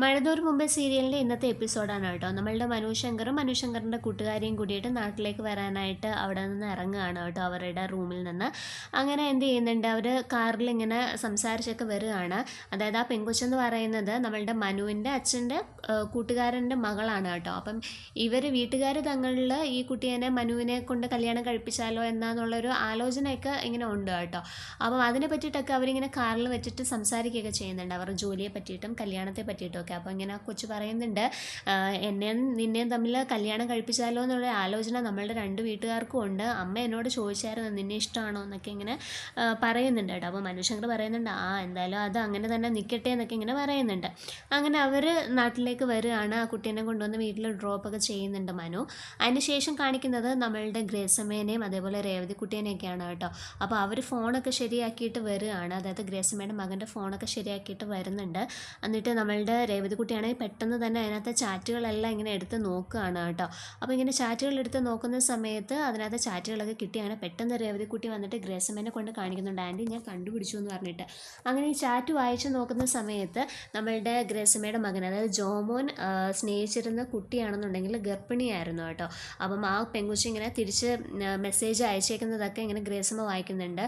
മഴതോർ മുമ്പ് സീരിയലിന്റെ ഇന്നത്തെ എപ്പിസോഡാണ് കേട്ടോ. നമ്മളുടെ മനുശങ്കറും മനുശങ്കറിന്റെ കൂട്ടുകാരിയും കൂടിയിട്ട് നാട്ടിലേക്ക് വരാനായിട്ട് അവിടെ നിന്ന് ഇറങ്ങുകയാണ് കേട്ടോ അവരുടെ റൂമിൽ നിന്ന്. അങ്ങനെ എന്ത് ചെയ്യുന്നുണ്ട്? അവർ കാറിൽ ഇങ്ങനെ സംസാരിച്ചൊക്കെ വരികയാണ്. അതായത് ആ പെങ്കൊച്ചെന്ന് പറയുന്നത് നമ്മളുടെ മനുവിന്റെ അച്ഛന്റെ കൂട്ടുകാരന്റെ മകളാണ് കേട്ടോ. അപ്പം ഇവർ വീട്ടുകാർ തങ്ങളിൽ ഈ കുട്ടിയെ മനുവിനെ കൊണ്ട് കല്യാണം കഴിപ്പിച്ചാലോ എന്നാന്നുള്ളൊരു ആലോചനയൊക്കെ ഇങ്ങനെ ഉണ്ട് കേട്ടോ. അപ്പം അതിനെ പറ്റിയിട്ടൊക്കെ അവരിങ്ങനെ കാറിൽ വെച്ചിട്ട് സംസാരിക്കുകയൊക്കെ ചെയ്യുന്നുണ്ട്. അവരുടെ ജോലിയെ പറ്റിയിട്ടും കല്യാണത്തെ പറ്റിയിട്ടും ഒക്കെ. അപ്പോൾ ഇങ്ങനെ ആ കൊച്ചു പറയുന്നുണ്ട് എന്നെയും നിന്നെയും തമ്മിൽ കല്യാണം കഴിപ്പിച്ചാലോ എന്നുള്ള ആലോചന നമ്മളുടെ രണ്ട് വീട്ടുകാർക്കും ഉണ്ട്. അമ്മ എന്നോട് ചോദിച്ചായിരുന്നു നിന്നെ ഇഷ്ടമാണോ? എന്നൊക്കെ ഇങ്ങനെ പറയുന്നുണ്ട് കേട്ടോ. അപ്പോൾ മനുഷ്യങ്ങൾ പറയുന്നുണ്ട് ആ എന്തായാലും അത് അങ്ങനെ തന്നെ നിൽക്കട്ടെ എന്നൊക്കെ ഇങ്ങനെ പറയുന്നുണ്ട്. അങ്ങനെ അവർ നാട്ടിലേക്ക് വരികയാണ്. ആ കുട്ടീനെ കൊണ്ടുവന്ന് വീട്ടിൽ ഡ്രോപ്പ് ഒക്കെ ചെയ്യുന്നുണ്ട് മനു. അതിന് ശേഷം കാണിക്കുന്നത് നമ്മളുടെ ഗ്രേസമ്മേനെയും അതേപോലെ രേവതി കുട്ടീനെയൊക്കെയാണ് കേട്ടോ. അപ്പോൾ അവർ ഫോണൊക്കെ ശരിയാക്കിയിട്ട് വരികയാണ്. അതായത് ഗ്രേസമ്മയുടെ മകന്റെ ഫോണൊക്കെ ശരിയാക്കിയിട്ട് വരുന്നുണ്ട്. എന്നിട്ട് നമ്മളുടെ രേവതിക്കുട്ടിയാണെങ്കിൽ പെട്ടെന്ന് തന്നെ അതിനകത്തെ ചാറ്റുകളെല്ലാം ഇങ്ങനെ എടുത്ത് നോക്കുകയാണ് കേട്ടോ. അപ്പോൾ ഇങ്ങനെ ചാറ്റുകൾ എടുത്ത് നോക്കുന്ന സമയത്ത് അതിനകത്ത് ചാറ്റുകളൊക്കെ കിട്ടി. അങ്ങനെ പെട്ടെന്ന് രേവതിക്കുട്ടി വന്നിട്ട് ഗ്രേസമ്മേനെ കൊണ്ട് കാണിക്കുന്നുണ്ട്. ആന്റി ഞാൻ കണ്ടുപിടിച്ചു എന്ന് പറഞ്ഞിട്ട്. അങ്ങനെ ഈ ചാറ്റ് വായിച്ച് നോക്കുന്ന സമയത്ത് നമ്മളുടെ ഗ്രേസമ്മയുടെ മകൻ അതായത് ജോമോൻ സ്നേഹിച്ചിരുന്ന കുട്ടിയാണെന്നുണ്ടെങ്കിൽ ഗർഭിണിയായിരുന്നു കേട്ടോ. അപ്പം ആ പെങ്കുച്ചി ഇങ്ങനെ തിരിച്ച് മെസ്സേജ് അയച്ചേക്കുന്നതൊക്കെ ഇങ്ങനെ ഗ്രേസമ്മ വായിക്കുന്നുണ്ട്.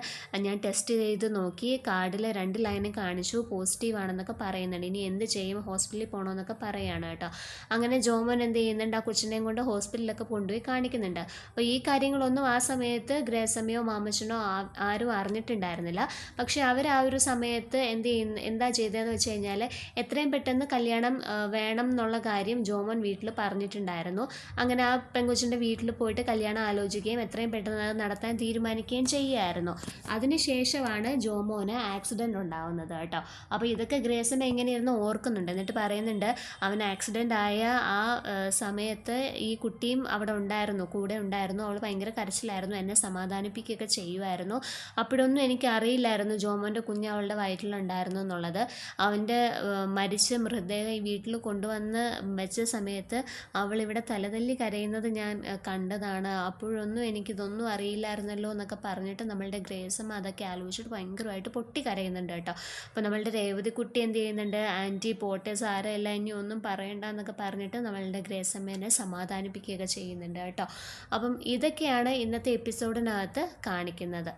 ഞാൻ ടെസ്റ്റ് ചെയ്ത് നോക്കി കാർഡിൽ രണ്ട് ലൈനും കാണിച്ചു പോസിറ്റീവ് ആണെന്നൊക്കെ പറയുന്നുണ്ട്. ഇനി എന്ത് ചെയ്യും? ഹോസ്പിറ്റലിൽ പോകണമെന്നൊക്കെ പറയുകയാണ് കേട്ടോ. അങ്ങനെ ജോമൻ എന്ത് ചെയ്യുന്നുണ്ട്? ആ കൊച്ചിനെയും കൊണ്ട് ഹോസ്പിറ്റലിലൊക്കെ കൊണ്ടുപോയി കാണിക്കുന്നുണ്ട്. അപ്പോൾ ഈ കാര്യങ്ങളൊന്നും ആ സമയത്ത് ഗ്രഹസമയോ മാമച്ചനോ ആരും അറിഞ്ഞിട്ടുണ്ടായിരുന്നില്ല. പക്ഷേ അവർ ആ ഒരു സമയത്ത് എന്ത് ചെയ്യുന്ന എന്താ ചെയ്തതെന്ന് വെച്ച് കഴിഞ്ഞാൽ എത്രയും പെട്ടെന്ന് കല്യാണം വേണം എന്നുള്ള കാര്യം ജോമൻ വീട്ടിൽ പറഞ്ഞിട്ടുണ്ടായിരുന്നു. അങ്ങനെ ആ പെങ്കൊച്ചിന്റെ വീട്ടിൽ പോയിട്ട് കല്യാണം ആലോചിക്കുകയും എത്രയും പെട്ടെന്ന് അത് നടത്താൻ തീരുമാനിക്കുകയും ചെയ്യുമായിരുന്നു അതിനുശേഷമാണ് ജോമോന് ആക്സിഡന്റ് ഉണ്ടാവുന്നത് കേട്ടോ. അപ്പോൾ ഇതൊക്കെ ഗ്രേസമ്മ എങ്ങനെയായിരുന്നു ഓർക്കുന്നുണ്ട്. എന്നിട്ട് പറയുന്നുണ്ട്. അവൻ ആക്സിഡന്റ് ആയ ആ സമയത്ത് ഈ കുട്ടിയും അവിടെ ഉണ്ടായിരുന്നു കൂടെ ഉണ്ടായിരുന്നു. അവൾ ഭയങ്കര കരച്ചിലായിരുന്നു എന്നെ സമാധാനിപ്പിക്കുകയൊക്കെ ചെയ്യുമായിരുന്നു അപ്പോഴൊന്നും എനിക്ക് അറിയില്ലായിരുന്നു ജോമോന്റെ കുഞ്ഞ് അവളുടെ വയറ്റിലുണ്ടായിരുന്നു എന്നുള്ളത്. അവന്റെ മരിച്ച മൃതദേഹം ഈ വീട്ടിൽ കൊണ്ടുവന്ന് വെച്ച സമയത്ത് അവൾ ഇവിടെ തലതല്ലി കരയുന്നത് ഞാൻ കണ്ടതാണ്. അപ്പോഴൊന്നും എനിക്കിതൊന്നും അറിയില്ലായിരുന്നല്ലോ എന്നൊക്കെ പറഞ്ഞിട്ട് നമ്മളുടെ ഗ്രേസം അതൊക്കെ ആലോചിച്ചിട്ട് ഭയങ്കരമായിട്ട് പൊട്ടി കരയുന്നുണ്ട് കേട്ടോ. അപ്പോൾ നമ്മളുടെ രേവതിക്കുട്ടി എന്ത് ചെയ്യുന്നുണ്ട്? ആന്റി പോട്ടെ സാരമില്ല ഇനി ഒന്നും പറയണ്ട എന്നൊക്കെ പറഞ്ഞിട്ട് നമ്മളുടെ ഗ്രേസമ്മേനെ സമാധാനിപ്പിക്കുകയൊക്കെ ചെയ്യുന്നുണ്ട് കേട്ടോ. അപ്പം ഇതൊക്കെയാണ് ഇന്നത്തെ എപ്പിസോഡിനകത്ത് കാണിക്കുന്നത്.